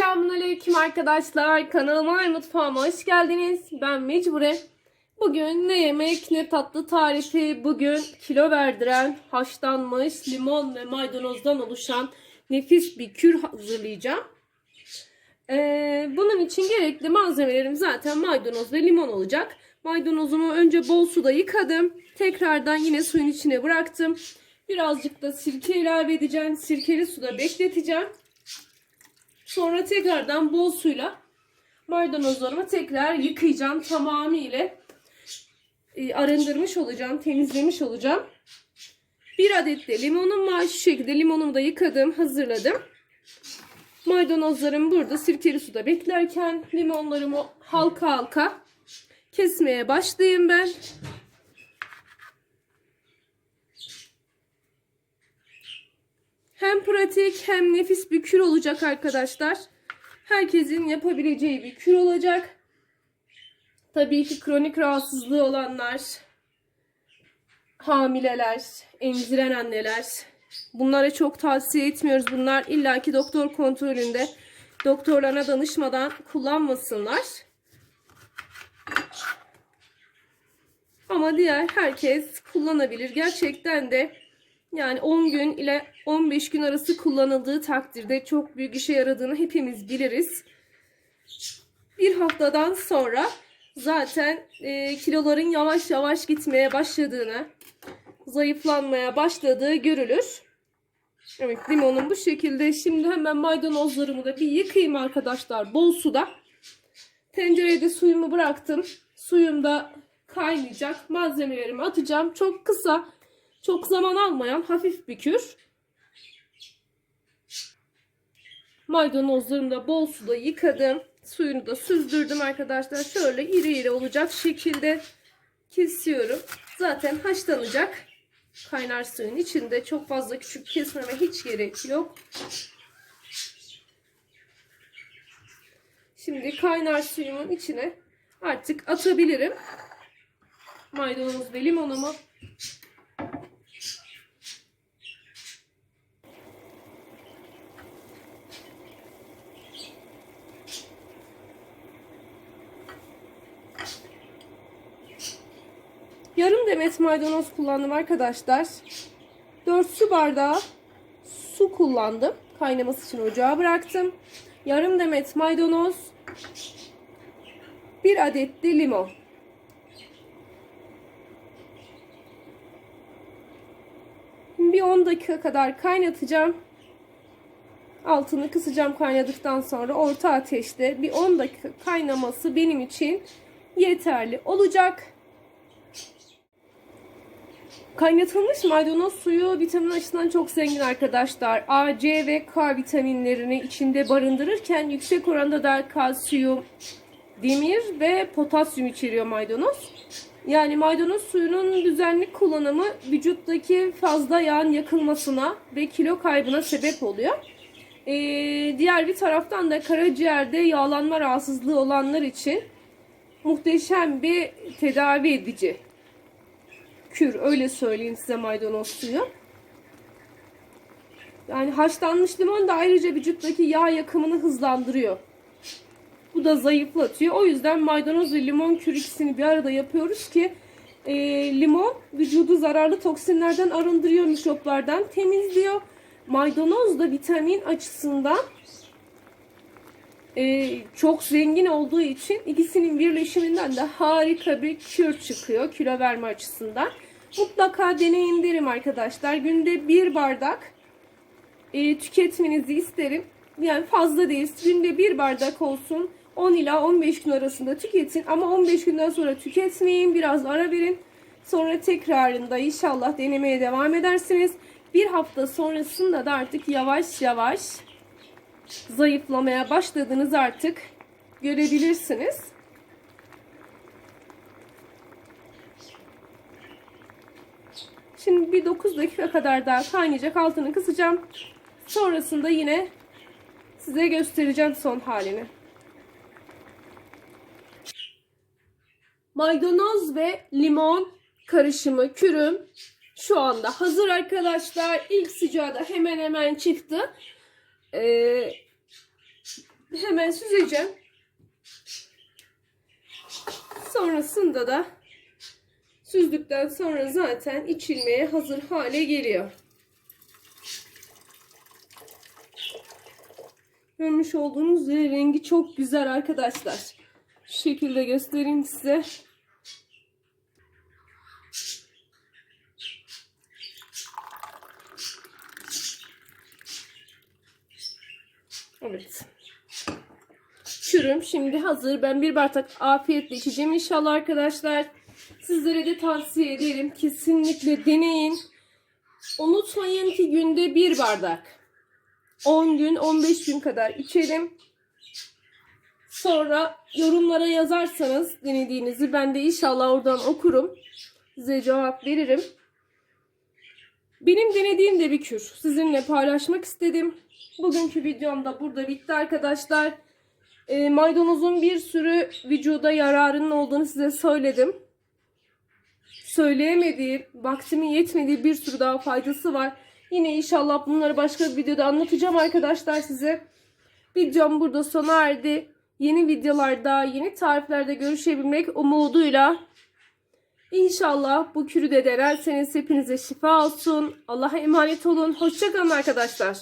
Selamünaleyküm arkadaşlar. Kanalıma ve mutfağıma hoş geldiniz. Ben Mecbure. Bugün ne yemek ne tatlı tarifi. Bugün kilo verdiren, haşlanmış limon ve maydanozdan oluşan nefis bir kür hazırlayacağım. Ee, bunun için gerekli malzemelerim zaten maydanoz ve limon olacak. Maydanozumu önce bol suda yıkadım. Tekrardan yine suyun içine bıraktım. Birazcık da sirke ilave edeceğim. Sirkeli suda bekleteceğim. Sonra tekrardan bol suyla maydanozlarımı tekrar yıkayacağım. Tamamıyla e, arındırmış olacağım, temizlemiş olacağım. Bir adet de limonum var. Şu şekilde limonumu da yıkadım, hazırladım. Maydanozlarım burada sirkeli suda beklerken limonlarımı halka halka kesmeye başlayayım ben. Hem pratik hem nefis bir kür olacak arkadaşlar. Herkesin yapabileceği bir kür olacak. Tabii ki kronik rahatsızlığı olanlar, hamileler, emziren anneler. Bunlara çok tavsiye etmiyoruz. Bunlar illaki doktor kontrolünde doktorlarına danışmadan kullanmasınlar. Ama diğer herkes kullanabilir. Gerçekten de yani 10 gün ile 15 gün arası kullanıldığı takdirde çok büyük işe yaradığını hepimiz biliriz. Bir haftadan sonra zaten e, kiloların yavaş yavaş gitmeye başladığını, zayıflanmaya başladığı görülür. Evet limonum bu şekilde. Şimdi hemen maydanozlarımı da bir yıkayayım arkadaşlar bol suda. Tencereye de suyumu bıraktım. Suyum da kaynayacak. Malzemelerimi atacağım. Çok kısa çok zaman almayan hafif bir kür. Maydanozlarımı da bol suda yıkadım. Suyunu da süzdürdüm arkadaşlar. Şöyle iri iri olacak şekilde kesiyorum. Zaten haşlanacak. Kaynar suyun içinde çok fazla küçük kesmeme hiç gerek yok. Şimdi kaynar suyumun içine artık atabilirim. Maydanoz ve limonumu. Yarım demet maydanoz kullandım arkadaşlar. 4 su bardağı su kullandım. Kaynaması için ocağa bıraktım. Yarım demet maydanoz. 1 adet de limon. Bir 10 dakika kadar kaynatacağım. Altını kısacağım kaynadıktan sonra orta ateşte bir 10 dakika kaynaması benim için yeterli olacak. Kaynatılmış maydanoz suyu vitamin açısından çok zengin arkadaşlar. A, C ve K vitaminlerini içinde barındırırken yüksek oranda da kalsiyum, demir ve potasyum içeriyor maydanoz. Yani maydanoz suyunun düzenli kullanımı vücuttaki fazla yağın yakılmasına ve kilo kaybına sebep oluyor. Ee, diğer bir taraftan da karaciğerde yağlanma rahatsızlığı olanlar için muhteşem bir tedavi edici kür öyle söyleyeyim size maydanoz suyu. Yani haşlanmış limon da ayrıca vücuttaki yağ yakımını hızlandırıyor. Bu da zayıflatıyor. O yüzden maydanoz ve limon kür ikisini bir arada yapıyoruz ki e, limon vücudu zararlı toksinlerden arındırıyor, mikroplardan temizliyor. Maydanoz da vitamin açısından e, çok zengin olduğu için ikisinin birleşiminden de harika bir kür çıkıyor kilo verme açısından. Mutlaka deneyin derim arkadaşlar. Günde bir bardak e, tüketmenizi isterim. Yani fazla değil. Günde bir bardak olsun. 10 ila 15 gün arasında tüketin. Ama 15 günden sonra tüketmeyin. Biraz ara verin. Sonra tekrarında inşallah denemeye devam edersiniz. Bir hafta sonrasında da artık yavaş yavaş zayıflamaya başladığınız artık görebilirsiniz. Şimdi bir 9 dakika kadar daha kaynayacak. Altını kısacağım. Sonrasında yine size göstereceğim son halini. Maydanoz ve limon karışımı kürüm şu anda hazır arkadaşlar. İlk sıcağı da hemen hemen çıktı. Ee, hemen süzeceğim. Sonrasında da süzdükten sonra zaten içilmeye hazır hale geliyor. Görmüş olduğunuz üzere rengi çok güzel arkadaşlar. Şu şekilde göstereyim size. Evet. Kürüm şimdi hazır. Ben bir bardak afiyetle içeceğim inşallah arkadaşlar. Sizlere de tavsiye ederim. Kesinlikle deneyin. Unutmayın ki günde bir bardak. 10 gün 15 gün kadar içelim. Sonra yorumlara yazarsanız denediğinizi ben de inşallah oradan okurum. Size cevap veririm. Benim denediğim de bir kür. Sizinle paylaşmak istedim. Bugünkü videom da burada bitti arkadaşlar. E, maydanozun bir sürü vücuda yararının olduğunu size söyledim. Söyleyemediğim, vaktimin yetmediği bir sürü daha faydası var. Yine inşallah bunları başka bir videoda anlatacağım arkadaşlar size. Videom burada sona erdi. Yeni videolarda, yeni tariflerde görüşebilmek umuduyla İnşallah bu kürü de denerseniz hepinize şifa olsun. Allah'a emanet olun. Hoşçakalın arkadaşlar.